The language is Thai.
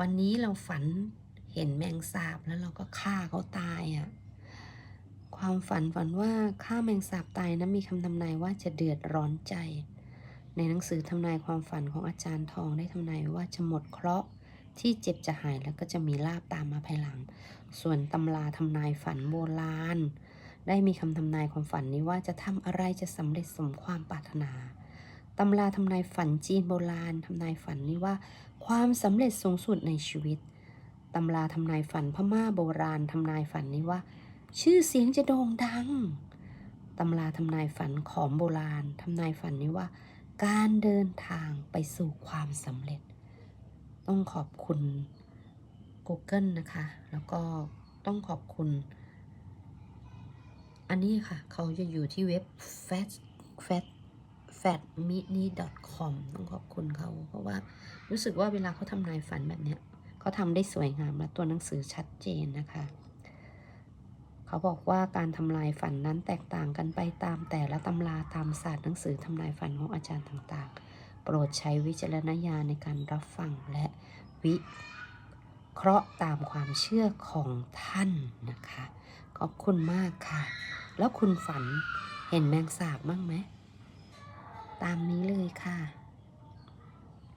วันนี้เราฝันเห็นแมงสาบแล้วเราก็ฆ่าเขาตายอะ่ะ ความฝันฝันว่าฆ่าแมงสาบตายนะมีคำทำนายว่าจะเดือดร้อนใจ ในหนังสือทำนายความฝันของอาจารย์ทองได้ทำนายว่าจะหมดเคราะห์ที่เจ็บจะหายแล้วก็จะมีลาบตามมาภายหลัง ส่วนตำราทำนายฝันโบราณ ได้มีคำทำนายความฝันนี้ว่าจะทำอะไรจะสำเร็จสมความปรารถนา ตำราทำนายฝันจีนโบราณทำนายฝันนี้ว่า ความสำเร็จสูงสุดในชีวิตตำราทำนายฝันพม่าโบราณทำนายฝันนี้ว่า ชื่อเสียงจะโด่งดังตำราทำนายฝันขอมโบราณทำนายฝันนี้ว่า การเดินทางไปสู่ความสำเร็จ ต้องขอบคุณ Google นะคะ แล้วก็ต้องขอบคุณ อันนี้ค่ะ เขาจะอยู่ที่เว็บ fat m i n i com ต้องขอบคุณเขา เพราะว่ารู้สึกว่าเวลาเขาทำนายฝันแบบเนี้ยเขาทำได้สวยงามและตัวหนังสือชัดเจนนะคะ เขาบอกว่าการทำลายฝันนั้นแตกต่างกันไปตามแต่ละตำราตามศาสตร์หนังสือทำลายฝันของอาจารย์ต่างๆ โปรดใช้วิจารณญาณในการรับฟังและวิเคราะห์ตามความเชื่อของท่านนะคะ ขอบคุณมากค่ะ แล้วคุณฝันเห็นแมงสาบบ้างไหม ตามนี้เลยค่ะ